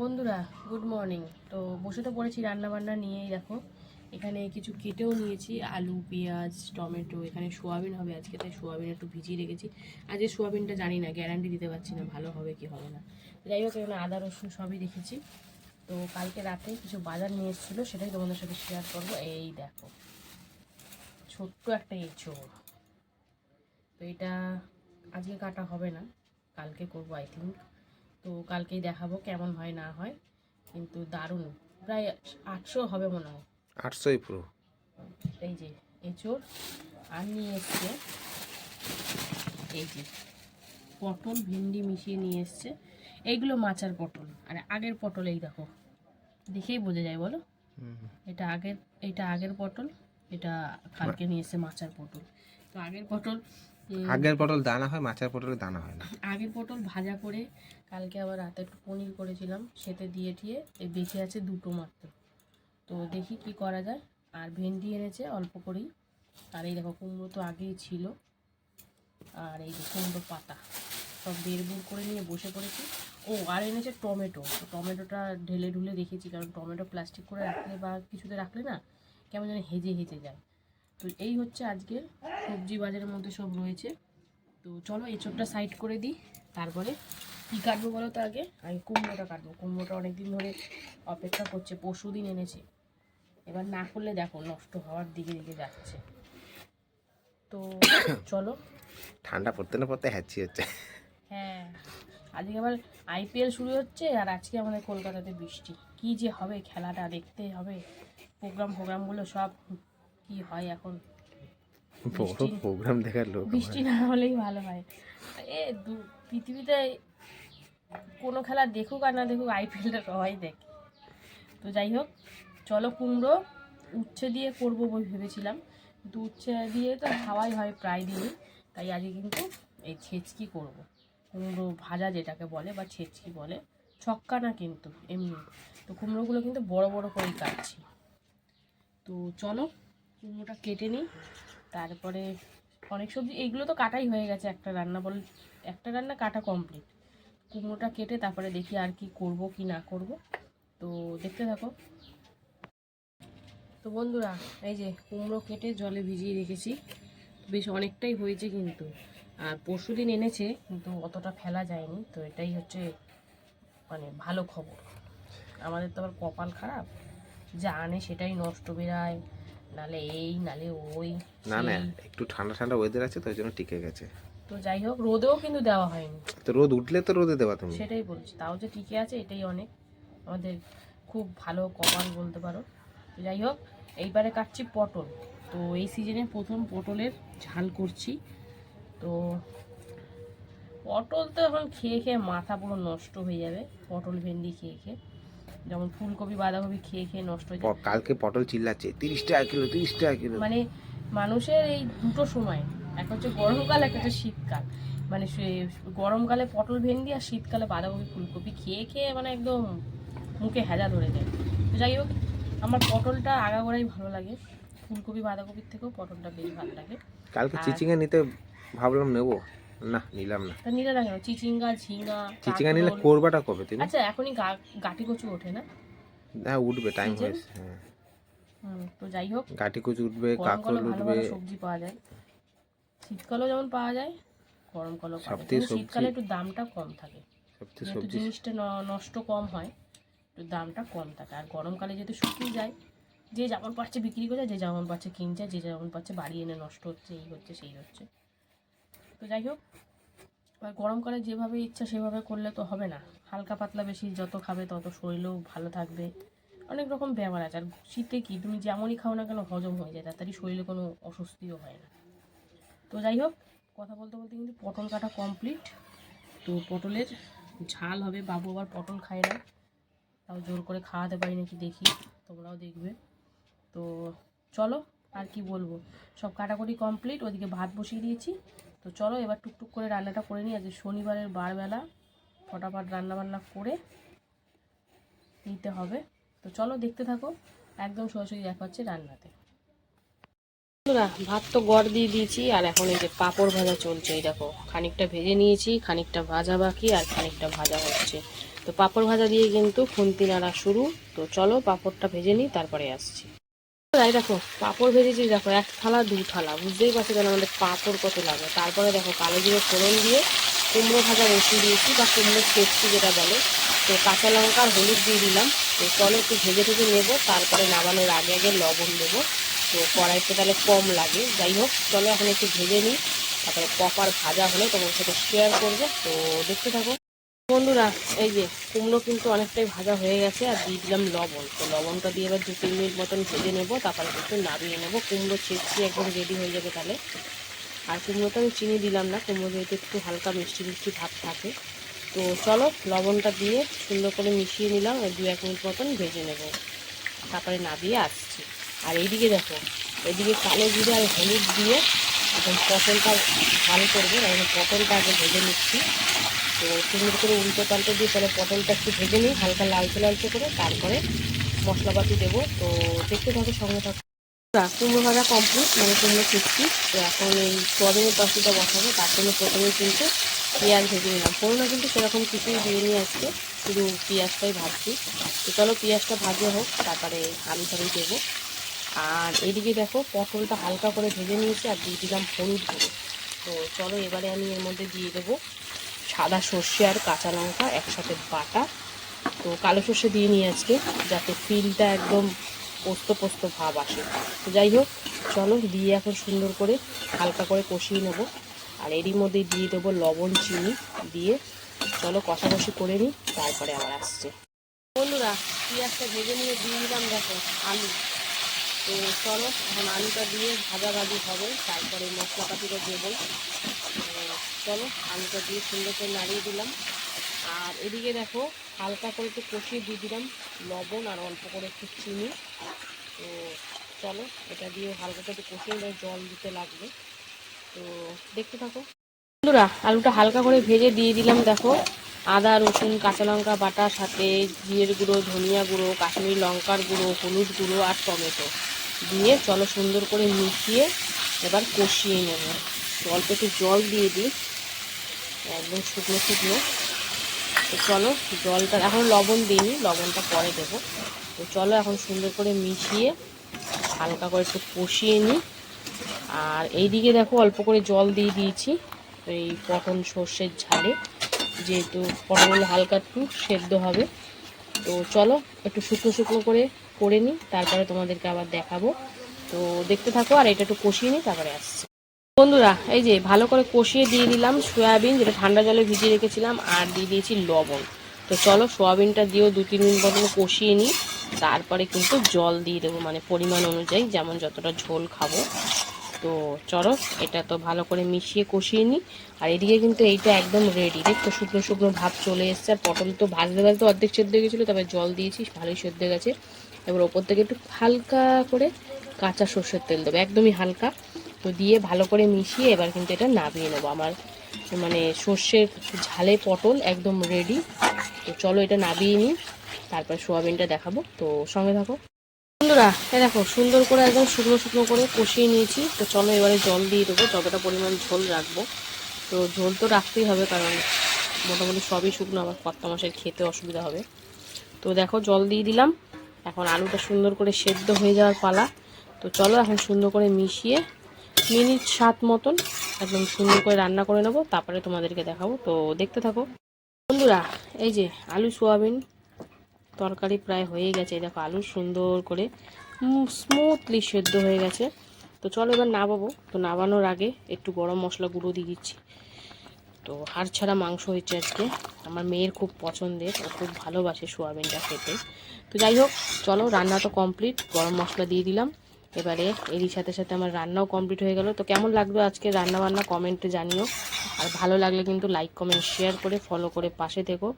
বন্ধুরা good morning তো বসে তো পড়েছি রান্না বান্না নিয়েই, দেখো। এখানে কিছু কেটেও নিয়েছি, আলু, পেঁয়াজ, টমেটো, এখানে সোয়াবিন হবে আজকে, তাই সোয়াবিন একটু ভিজিয়ে রেখেছি। আজকে সোয়াবিনটা জানি না গ্যারান্টি দিতে পারছি না, ভালো হবে কি হবে না। যাই হোক, এখানে আদা, রসুন সবই রেখেছি। তো কালকে রাতে কিছু বাজার নিয়ে এসেছিল, সেটাই তোমাদের সাথে শেয়ার করব। এই দেখো, ছোট্ট একটা এঁচোড়। তো এটা আজকে কাটা হবে না, কালকে করব আই থিঙ্ক তো কালকেই দেখাবো কেমন হয় না হয়। কিন্তু দারুণ। প্রায় আটশো হবে মনে হয়। আটশোই পুরো। এই যে এঁচোড় আর নিয়ে এসছে এই যে পটল ভেন্ডি মিশিয়ে নিয়ে এসছে। এইগুলো মাচার পটল। আর আগের পটল এই দেখো। দেখেই বোঝা যায় বলো। এটা আগের এটা আগের পটল এটা কালকে নিয়ে এসছে মাচার পটল। তো আগের পটল আগের পটল দানা হয় মাছের পটলে দানা হয় না। আগের পটল ভাজা করে কালকে আবার রাতে একটু পনির করেছিলাম সেতে দিয়ে টিয়ে এই বেঁচে আছে দুটো মাত্র। তো দেখি কি করা যায়। আর ভেন্ডি এনেছে অল্প করেই। আর এই দেখো কুমড়ো তো আগেই ছিল। আর এই যে কুমড়ো পাতা সব বেরবুর করে নিয়ে বসে পড়েছি। ও আর এনেছে টমেটো। তো টমেটোটা ঢেলে ঢুলে রেখেছি কারণ টমেটো প্লাস্টিক করে রাখলে বা কিছুতে রাখলে না কেমন যেন হেজে হেজে যায়। তো এই হচ্ছে আজকের সবজি বাজারের মধ্যে সব রয়েছে। তো চলো এঁচোড়টা সাইড করে দিই তারপরে কী কাটবো বলো তো আগে? আমি কুমড়োটা কাটবো। কুমড়োটা অনেকদিন ধরে অপেক্ষা করছে পরশু দিন এনেছে। এবার না করলে দেখো নষ্ট হওয়ার দিকে দিকে যাচ্ছে। তো চলো। ঠান্ডা পড়তে না পড়তে হ্যাচি হচ্ছে। হ্যাঁ আজকে আবার আইপিএল শুরু হচ্ছে আর আজকে আমাদের কলকাতাতে বৃষ্টি। কি যে হবে খেলাটা দেখতে হবে। প্রোগ্রাম প্রোগ্রামগুলো সব কি হয় এখন? বড় প্রোগ্রাম দেখার লোক বৃষ্টি না হলেই ভালো হয়। এ পৃথিবীতে কোনো খেলা দেখুক আর না দেখুক আইপিএলটা সবাই দেখে। তো যাই হোক চলো কুমড়ো উচ্ছে দিয়ে করব বলে ভেবেছিলাম। কিন্তু উচ্ছে দিয়ে তো খাওয়াই হয় প্রায় দিনই। তাই আজকে কিন্তু এই ছেচকি করব। কুমড়ো ভাজা যেটাকে বলে বা ছেচকি বলে ছক্কা না কিন্তু এমনি। তো কুমড়োগুলো কিন্তু বড় বড় করেই কাটছি। তো চলো কুমড়োটা কেটে নিই। তারপরে অনেক সবজি এইগুলো তো কাটাই হয়ে গেছে একটা রান্না বল, একটা রান্না কাটা কমপ্লিট কুমড়োটা কেটে তারপরে দেখি আর কি করব কি না করব। তো দেখতে থাকো। তো বন্ধুরা, এই যে কুমড়ো কেটে জলে ভিজিয়ে রেখেছি। বেশ অনেকটাই হয়েছে কিন্তু। আর পরশু দিন এনেছে, কিন্তু অতটা ফেলা যায়নি। তো এটাই হচ্ছে মানে ভালো খবর। আমাদের তো আবার কপাল খারাপ। যা আনে সেটাই নষ্ট বেরায়। নালে এই নালে ওই। না না একটু ঠান্ডা ঠান্ডা ওয়েদার আছে তো ওই জন্য টিকে গেছে। তো যাই হোক রোদেও কিন্তু দেওয়া হয়নি। তো রোদ উঠলে তো রোদে দেবা তুমি। সেটাই বলছি তাও যে টিকে আছে এটাই অনেক। আমাদের খুব ভালো কপাল বলতে পারো। তো যাই হোক এইবারে কাটছি পটল। তো এই সিজনে প্রথম পটলের ঝাল করছি। তো পটল তো এখন খেয়ে খেয়ে মাথা পুরো নষ্ট হয়ে যাবে পটল ভেন্ডি খেয়ে খেয়ে। যেমন ফুলকপি বাঁধাকপি খেয়ে খেয়ে নষ্ট হয়ে প- কালকে পটল চিল্লাচ্ছে তিরিশ টাকা কিলো তিরিশ টাকা কিলো। মানে মানুষের এই দুটো সময় এক হচ্ছে গরমকাল এক হচ্ছে শীতকাল। মানে সে- গরমকালে পটল ভেন্ডি আর শীতকালে বাঁধাকপি ফুলকপি খেয়ে খেয়ে মানে একদম মুখে হেজা ধরে যায়। তো যাই হোক আমার পটলটা আগাগোড়াই ভালো লাগে। ফুলকপি বাঁধাকপির থেকেও পটলটা বেশ ভালো লাগে। কালকে চিচিঙ্গা নিতে ভাবলাম নেব। না নিলাম না। তা নিলে না কেন? চিচিঙ্গা ঝিঙা চিচিঙ্গা নিলে করবাটা কবে তুমি? আচ্ছা এখনই গাটি কচু ওঠে না? হ্যাঁ উঠবে টাইম হয়েছে হ্যাঁ। হুম, তো যাই হোক গাটি কুচু উঠবে কাঁকরোল উঠবে। সবজি পাওয়া যায়। শীতকালেও যেমন পাওয়া যায় গরমকালেও পাওয়া যায়। শীতকালে একটু দামটা কম থাকে। যেহেতু সবজি জিনিসটা নষ্ট কম হয় একটু দামটা কম থাকে। আর গরমকালে যেহেতু শুকিয়ে যায় যে যেমন পাচ্ছে বিক্রি করে যে যেমন পাচ্ছে কিনছে যে যেমন পাচ্ছে বাড়ি এনে নষ্ট হচ্ছে এই হচ্ছে সেই হচ্ছে। তো যাই হোক গরমকালে যেভাবে ইচ্ছা সেভাবে করলে তো হবে না। হালকা পাতলা বেশি যত খাবে তত শরীরেও ভালো থাকবে। অনেক রকম ব্যাপার আছে। আর শীতে কি, তুমি যেমনই খাও না কেন হজম হয়ে যায়, তাড়াতাড়ি শরীরে কোনো অস্বস্তিও হয় না। তো যাই হোক, কথা বলতে বলতে কিন্তু পটল কাটা কমপ্লিট তো পটলের ঝাল হবে। বাবু আবার পটল খায় না। তাও জোর করে খাওয়াতে পারি নাকি দেখি, তোমরাও দেখবে। তো চলো, আর কি বলব? সব কাটাকুটি কমপ্লিট ওদিকে ভাত বসিয়ে দিয়েছি। তো চলো এবার টুকটুক করে রান্নাটা করে নিই। আজকে শনিবারের বারবেলা। ফটাফট রান্না বান্না করে নিতে হবে। তো চলো দেখতে থাকো। একদম সরাসরি দেখা হচ্ছে রান্নাতে। ভাত তো গড় দিয়ে দিয়েছি, আর এখন এই যে পাঁপড় ভাজা চলছে, এই দেখো, খানিকটা ভেজে নিয়েছি, খানিকটা ভাজা বাকি, আর খানিকটা ভাজা হচ্ছে। তো পাঁপড় ভাজা দিয়ে কিন্তু খুন্তি নাড়া শুরু। তো চলো পাঁপড়টা ভেজে নিই, তারপরে আসছি। এই দেখো, পাঁপড় ভেজেছি, দেখো, এক থালা, দু থালা, বুঝতেই পারছ কেন আমাদের পাঁপড় কত লাগে। তারপরে দেখো, কালো জিরে ফোড়ন দিয়ে কুমড়ো ভাজা রসুন দিয়েছি, বা কুমড়ো চেপছি যেটা বলে। তো কাঁচা লঙ্কা আর হলুদ দিয়ে দিলাম। তো চলো একটু ভেজে ভেজে নেব, তারপরে নামানোর আগে আগে লবণ দেবো। তো কড়াইতে তাহলে কম লাগে, যাই হোক, চলো এখন একটু ভেজে নিই। তারপরে প্রপার ভাজা হলে তোমার সাথে শেয়ার করব। তো দেখতে থাকো। বন্ধুরা, এই যে কুমড়ো কিন্তু অনেকটাই ভাজা হয়ে গেছে, আর দিয়ে দিলাম লবণ। তো লবণটা দিয়ে এবার দু তিন মিনিট মতন ভেজে নেব, তারপরে একটু নামিয়ে নেব। কুমড়ো ছেঁচি একদম রেডি হয়ে যাবে তাহলে। আর কুমড়োতে আমি চিনি দিলাম না, কুমড়ো যেহেতু একটু হালকা মিষ্টি মিষ্টি ভাব থাকে। তো চলো লবণটা দিয়ে সুন্দর করে মিশিয়ে নিলাম, আর দু এক মিনিট মতন ভেজে নেব। তারপরে নামিয়ে আসছি। আর এইদিকে দেখো এদিকে কালো জিরে আর হলুদ দিয়ে এখন পটলটা ভালো করব আমি পটলটা আগে ভেজে নিচ্ছি। তো সুন্দর করে উল্টো পাল্টে দিয়ে তাহলে পটলটা একটু ভেজে নিই, হালকা লালচে লালচে করে তারপরে মশলাপাতি দেবো। তো দেখতে থাকো সঙ্গে থাকো। কুমড়ো ভাজা কমপ্লিট মানে কুমড়ো শিখছি তো এখন এই সোয়াবিনের তরকারিটা বসাবো, তার জন্য প্রথমে কিন্তু পেঁয়াজ ভেজে নিলাম। ফোড়না কিন্তু সেরকম কিছুই দিয়ে নিয়ে আসছে শুধু পেঁয়াজটাই ভাজছি। তো চলো পেঁয়াজটা ভাজে হোক, তারপরে আলু টালু দেবো। আর এদিকে দেখো পটলটা হালকা করে ভেজে নিয়েছি, আর দিয়ে দিলাম হলুদ গুঁড়ো। তো চলো এবারে আমি এর মধ্যে দিয়ে দেবো সাদা সর্ষে আর কাঁচা লঙ্কা একসাথে বাটা। তো কালো সর্ষে দিয়ে নিই আজকে, যাতে ফিলটা একদম পোস্ত পোস্ত ভাব আসে। তো যাই হোক, চলো দিয়ে এখন সুন্দর করে হালকা করে কষিয়ে নেব। আর এরই মধ্যে দিয়ে দেবো লবণ, চিনি দিয়ে। চলো কষাকষি করে নিই, তারপরে আবার আসছে। বন্ধুরা, পেঁয়াজটা ভেজে নিয়ে দিয়ে দিলাম দেখো, আলু। তো চলো, এখন আলুটা দিয়ে ভাজাভাজি হবে, তারপরে মশলাপাতিটা দেবো। চলো, আলুটা দিয়ে সুন্দর করে নাড়িয়ে দিলাম। আর এদিকে দেখো, হালকা করে একটু কষিয়ে দিয়ে দিলাম লবণ আর অল্প করে একটু চিনি। তো চলো, এটা দিয়ে হালকা করে একটু কষিয়ে জল দিতে লাগবে। তো দেখতে থাকো। বন্ধুরা, আলুটা হালকা করে ভেজে দিয়ে দিলাম, দেখো। আদা, রসুন, কাঁচা লঙ্কা বাটা সাথে জিরের গুঁড়ো, ধনিয়া গুঁড়ো, কাশ্মীরি লঙ্কার গুঁড়ো, হলুদ গুঁড়ো আর টমেটো। দিয়ে চলো সুন্দর করে মিশিয়ে এবার কষিয়ে নেব। অল্প একটু জল দিয়ে দিই। একদম শুকনো শুকনো। তো চলো জলটা, এখন লবণ দিইনি, লবণটা পরে দেবো। তো চলো এখন সুন্দর করে মিশিয়ে হালকা করে একটু কষিয়ে নিই। আর এইদিকে দেখো অল্প করে জল দিয়ে দিয়েছি, এই পটল সর্ষের ঝালে। যেহেতু পটল হালকা একটু সেদ্ধ হবে। তো চলো একটু শুকনো শুকনো করে করে নিই, তারপরে তোমাদেরকে আবার দেখাবো। তো দেখতে থাকো, আর এটা একটু কষিয়ে নিই, তারপরে আসছি। বন্ধুরা, এই যে ভালো করে কষিয়ে দিয়ে দিলাম সয়াবিন, যেটা ঠান্ডা জলে ভিজিয়ে রেখেছিলাম, আর দিয়ে দিয়েছি লবণ। তো চলো সয়াবিনটা দিয়েও দু, তিন মিনিট মতন কষিয়ে নিই। তারপরে কিন্তু জল দিয়ে দেবো মানে পরিমাণ অনুযায়ী, যেমন যতটা ঝোল খাব। তো চলো, এটা তো ভালো করে মিশিয়ে কষিয়ে নিই। আর এদিকে কিন্তু এইটা একদম রেডি দেখতো শুকনো শুকনো ভাব চলে এসছে। আর পটল তো ভাজতে ভাজতে অর্ধেক সেদ্ধ গেছিল তবে জল দিয়েছি, ভালোই সেদ্ধ গেছে। এবার ওপর থেকে একটু হালকা করে কাঁচা সর্ষের তেল দেবো, একদমই হালকা। তো দিয়ে ভালো করে মিশিয়ে এবার কিন্তু এটা নামিয়ে নেব। আমার মানে সর্ষের ঝালে পটল একদম রেডি তো চলো এটা নামিয়ে নিই, তারপর সোয়াবিনটা দেখাবো। তো সঙ্গে থাকো। বন্ধুরা, এই দেখো, সুন্দর করে একদম শুকনো শুকনো করে কষিয়ে নিয়েছি। তো চলো এবারে জল দিয়ে দেবো, যতটা পরিমাণ ঝোল রাখব। তো ঝোল তো রাখতেই হবে, কারণ মোটামুটি সবই শুকনো আবার কর্তা মাসের খেতে অসুবিধা হবে। তো দেখো, জল দিয়ে দিলাম। এখন আলুটা সুন্দর করে সেদ্ধ হয়ে যাওয়ার পালা। তো চলো এখন সুন্দর করে মিশিয়ে মিনিট সাত মতন একদম সুন্দর করে রান্না করে নেব, তারপরে তোমাদেরকে দেখাবো। তো দেখতে থাকো। বন্ধুরা, এই যে আলু সোয়াবিন তরকারি প্রায় হয়ে গেছে। দেখো, আলু সুন্দর করে স্মুথলি সেদ্ধ হয়ে গেছে। তো চলো এবার নাবাবো। তো নাবানোর আগে একটু গরম মশলা গুঁড়ো দিয়ে দিচ্ছি। তো হাড় ছাড়া মাংস হয়েছে আজকে। আমার মেয়ের খুব পছন্দের। ও খুব ভালোবাসে সোয়াবিনটা খেতে। তো যাই হোক, চলো রান্না তো কমপ্লিট গরম মশলা দিয়ে দিলাম। এবারে এরই সাথে সাথে আমার রান্নাও কমপ্লিট হয়ে গেল। তো কেমন লাগবে আজকে রান্না বান্না কমেন্টে জানিও। আর ভালো লাগলে কিন্তু লাইক কমেন্ট শেয়ার করে ফলো করে পাশে থেকো।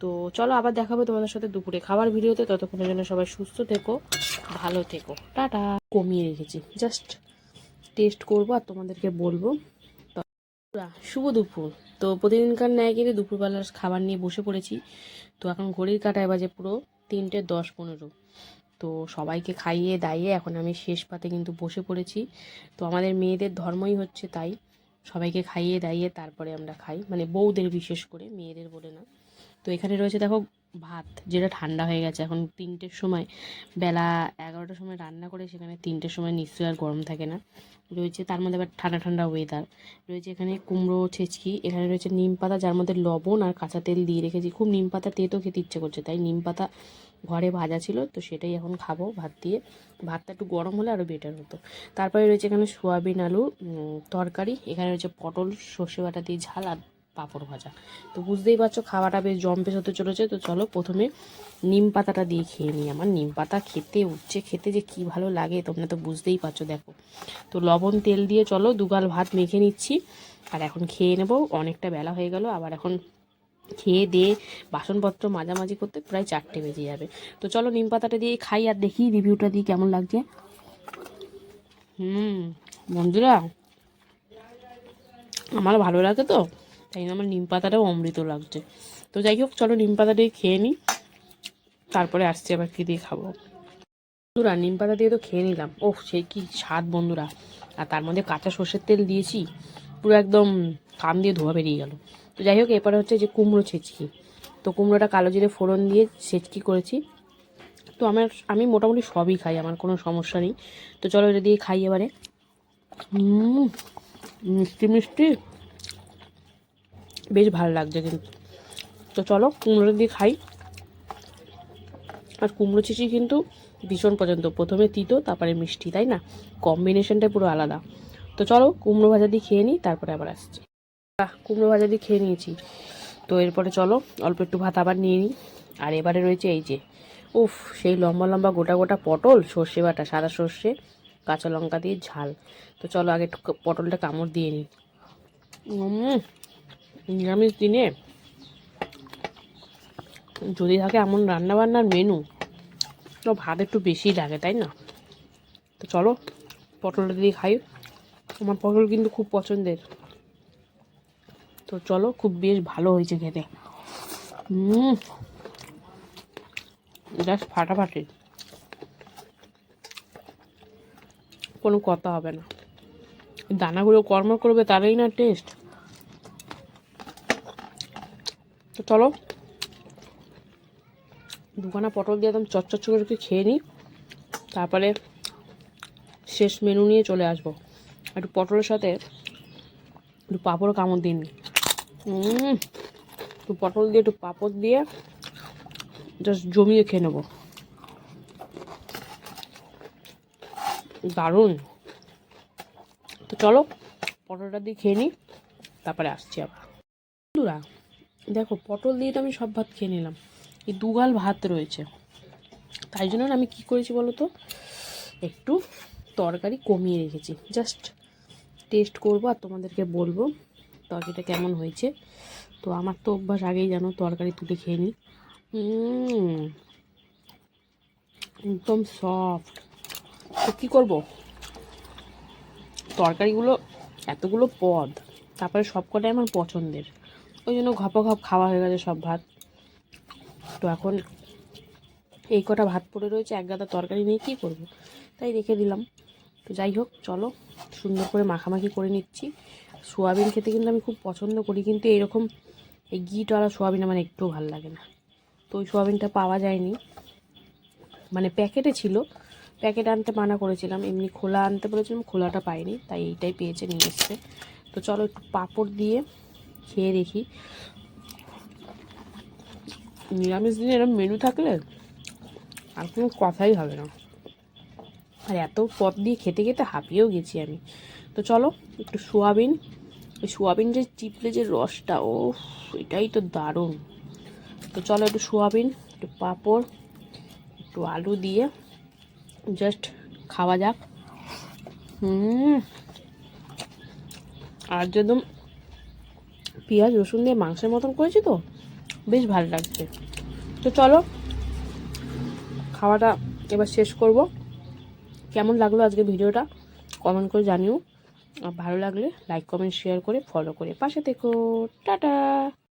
তো চলো আবার দেখাবো তোমাদের সাথে দুপুরে খাবার ভিডিওতে। ততক্ষণের জন্য সবাই সুস্থ থেকো, ভালো থেকো। টাটা। কমিয়ে রেখেছি। জাস্ট টেস্ট করব আর তোমাদেরকে বলব। শুভ দুপুর। তো প্রতিদিনকার ন্যায় কিন্তু দুপুরবেলার খাবার নিয়ে বসে পড়েছি। তো এখন ঘড়ির কাটায় বাজে পুরো তিনটে দশ পনেরো। তো সবাইকে খাইয়ে দাইয়ে এখন আমি শেষ পাতে কিন্তু বসে পড়েছি। তো আমাদের মেয়েদের ধর্মই হচ্ছে তাই। সবাইকে খাইয়ে দাইয়ে তারপরে আমরা খাই। মানে বউদের বিশেষ করে, মেয়েদের বলে না। তো এখানে রয়েছে দেখো ভাত, যেটা ঠান্ডা হয়ে গেছে এখন তিনটের সময়। বেলা এগারোটার সময় রান্না করে, সেখানে তিনটের সময় নিশ্চয়ই আর গরম থাকে না। রয়েছে তার মধ্যে আবার ঠান্ডা ঠান্ডা ওয়েদার রয়েছে এখানে কুমড়ো, ছেচকি, এখানে রয়েছে নিম পাতা, যার মধ্যে লবণ আর কাঁচা তেল দিয়ে রেখেছি। খুব নিম পাতা তেতো খেতে ইচ্ছে করছে, তাই নিম পাতা ঘরে ভাজা ছিল, তো সেটাই এখন খাব ভাত দিয়ে। ভাতটা একটু গরম হলে আরও বেটার হতো। তারপরে রয়েছে এখানে সোয়াবিন আলু তরকারি, এখানে রয়েছে পটল, সর্ষে বাটা দিয়ে ঝাল আর পাঁপড় ভাজা। তো বুঝতেই পারছ, খাওয়াটা বেশ জম্পেশ হতে চলেছে। তো চলো প্রথমে নিম পাতাটা দিয়ে খেয়ে নিই আমার। নিম পাতা খেতে উঠছে খেতে যে কি ভালো লাগে তোমরা তো বুঝতেই পারছ, দেখো। তো লবণ, তেল দিয়ে চলো দুগাল ভাত মেখে নিচ্ছি। আর এখন খেয়ে নেব, অনেকটা বেলা হয়ে গেল। আবার এখন খেয়ে দিয়ে বাসনপত্র মাঝামাঝি করতে প্রায় চারটে বেজে যাবে। তো চলো নিম পাতাটা দিয়ে খাই আর দেখি রিভিউটা দিই কেমন লাগছে। হুম, বন্ধুরা আমার ভালো লাগে তো। তাই জন্য আমার নিম পাতাটাও অমৃত লাগছে। তো যাই হোক, চলো নিম পাতা দিয়ে খেয়ে নিই তারপরে আসছি আবার কী দিয়ে খাব। বন্ধুরা, নিম পাতা দিয়ে তো খেয়ে নিলাম। ওহ, সেই কি স্বাদ বন্ধুরা। আর তার মধ্যে কাঁচা সর্ষের তেল দিয়েছি, পুরো একদম কাম দিয়ে ধোয়া বেরিয়ে গেল। তো যাই হোক, এরপরে হচ্ছে যে কুমড়ো ছেঁচকি। তো কুমড়োটা কালো জিরে ফোড়ন দিয়ে ছেঁচকি করেছি। তো আমার, আমি মোটামুটি সবই খাই, আমার কোনো সমস্যা নেই। তো চলো এটা দিয়ে খাই এবারে। মিষ্টি মিষ্টি। বেশ ভালো লাগছে কিন্তু। তো চলো, কুমড়োটা দিয়ে খাই। আর কুমড়ো চিচি কিন্তু ভীষণ পছন্দ। প্রথমে তিতো, তারপরে মিষ্টি, তাই না? কম্বিনেশনটা পুরো আলাদা। তো চলো, কুমড়ো ভাজা দিয়ে খেয়ে নিই, তারপরে আবার আসছি। কুমড়ো ভাজা দিয়ে খেয়ে নিয়েছি। তো এরপরে চলো, অল্প একটু ভাত আবার নিয়ে নিই। আর এবারে রয়েছে এই যে, উফ, সেই লম্বা লম্বা গোটা গোটা পটল, সর্ষে বাটা, সাদা সর্ষে, কাঁচা লঙ্কা দিয়ে ঝাল। তো চলো, আগে একটু পটলটা কামড় দিয়ে নিই। নিরামিষ দিনে যদি থাকে এমন রান্নাবান্নার মেনু তো ভাত একটু বেশি লাগে, তাই না? তো চলো, পটলটা দিয়ে খাই। আমার পটল কিন্তু খুব পছন্দের। তো চলো, খুব বেশ ভালো হয়েছে খেতে। জাস্ট ফাটাফাটি। কোনো কথা হবে না। দানাগুলো কর্ম করবে, তারাই না টেস্ট তো চলো। দুখানা পটল দিয়ে একদম চচ্চচ্চ করে খেয়ে নিই। তারপরে শেষ মেনু নিয়ে চলে আসব। একটু পটলের সাথে একটু পাঁপড় কামড় দিন একটু পটল দিয়ে একটু পাঁপড় দিয়ে জাস্ট জমিয়ে খেয়ে নেব। দারুণ। তো চলো, পটলটা দিয়ে খেয়ে নিই, তারপরে আসছি আবার। বন্ধুরা দেখো, পটল দিয়ে তো আমি সব ভাত খেয়ে নিলাম। এই দুগাল ভাত রয়েছে। তাই জন্য আমি কি করেছি বলো তো? একটু তরকারি কমিয়ে রেখেছি। জাস্ট টেস্ট করব আর তোমাদেরকে বলব তরকারিটা কেমন হয়েছে। তো আমার তো অভ্যাস আগেই জানো, তরকারি তুলে খেয়ে নিই। একদম সফট তো কী করব? তরকারিগুলো এতগুলো পদ, তারপরে সব কটাই আমার পছন্দের। ওই জন্য ঘপ ঘপ খাওয়া হয়ে গেছে সব ভাত। তো এখন এই কটা ভাত পড়ে রয়েছে, এক গাদা তরকারি নিয়ে কী করব? তাই রেখে দিলাম। তো যাই হোক, চলো, সুন্দর করে মাখামাখি করে নিচ্ছি। সোয়াবিন খেতে কিন্তু আমি খুব পছন্দ করি, কিন্তু এরকম এই গিটওয়ালা সোয়াবিন আমার একটুও ভালো লাগে না। তো ওই সোয়াবিনটা পাওয়া যায়নি। মানে প্যাকেটে ছিল, প্যাকেট আনতে মানা করেছিলাম, এমনি খোলা আনতে বলেছিলাম, খোলাটা পাইনি, তাই এইটাই পেয়েছে নিয়ে এসছে তো চলো একটু পাঁপড় দিয়ে খেয়ে দেখি। নিরামিষ দিনে এরকম মেনু থাকলে আর কোনো কথাই হবে না। আর এত পদ দিয়ে খেতে খেতে হাঁপিয়েও গেছি আমি। তো চলো একটু সোয়াবিন ওই সোয়াবিন যে চিপলে যে রসটা ও এটাই তো দারুণ। তো চলো একটু সোয়াবিন, একটু পাঁপড়, একটু আলু দিয়ে জাস্ট খাওয়া যাক। হুম। আর যেরকম পেঁয়াজ, রসুন দিয়ে মাংসের মতন করেছি তো? বেশ ভালো লাগছে। তো চলো, খাওয়াটা এবার শেষ করব। কেমন লাগল আজকে ভিডিওটা? কমেন্ট করে জানিও। আর ভালো লাগলে লাইক, কমেন্ট, শেয়ার করে ফলো করে পাশে দেখো টাটা!